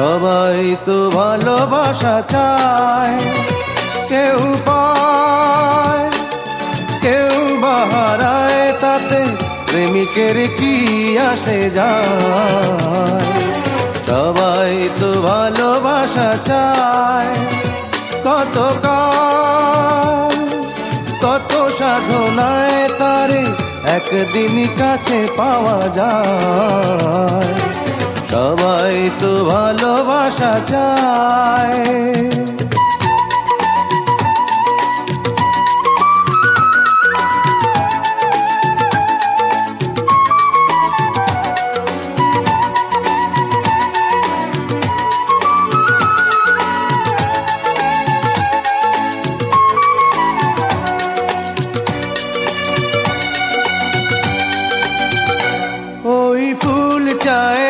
সবাই তো ভালোবাসা চায়। কেউ পায়, কেউ বাহারায়, তাতে প্রেমিকের কি আসে যায়? সবাই তো ভালোবাসা চায়। কত কত সাধনায় তারে একদিন কাছে পাওয়া যায়। তো ভালোবাসা চায়। ওই ফুল চায়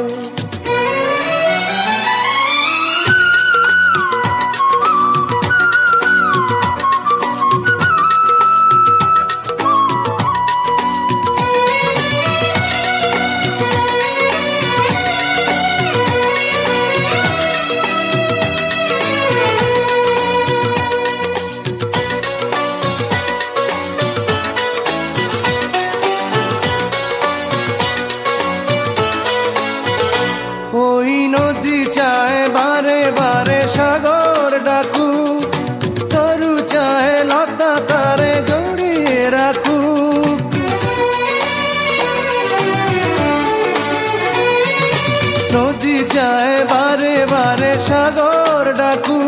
নদী চায় বারে বারে সাগর ডাকু।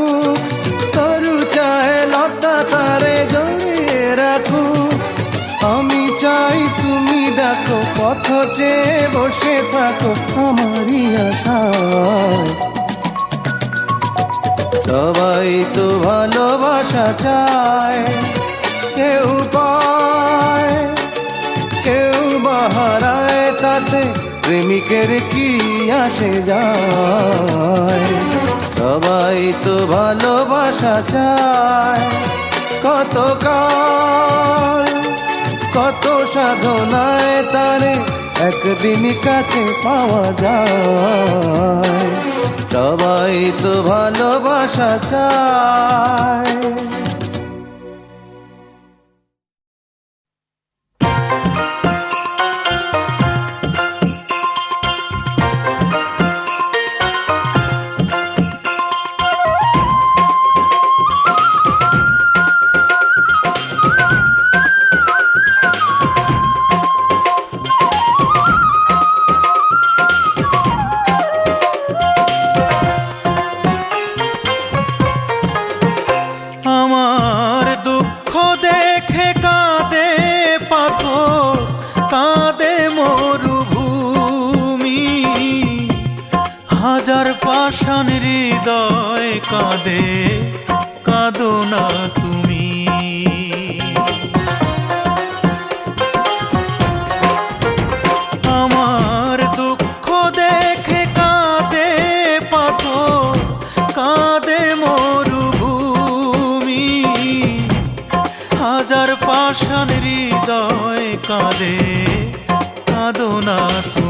তরু চায় লতা তারে জড়িয়ে রাখু। আমি চাই তুমি ডাকো, পথ চেয়ে বসে থাকো আমারই আশায় সবাই তো ভালোবাসা চায়, কেউ পায়, কেউ বাহারায় তাতে প্রেমিকের কি আসে যায়? সবাই তো ভালোবাসা চায়। কত কাল, কত সাধনায় তারে একদিন কাছে পাওয়া যায়। সবাই তো ভালোবাসা চায়। পাষাণ হৃদয় কাঁদে, কাঁদো না তুমি। আমার দুঃখ দেখে কাঁদে পাথর, কাঁদে মরুভূমি। হাজার পাষাণ হৃদয় কাঁদে, কাঁদো না তুমি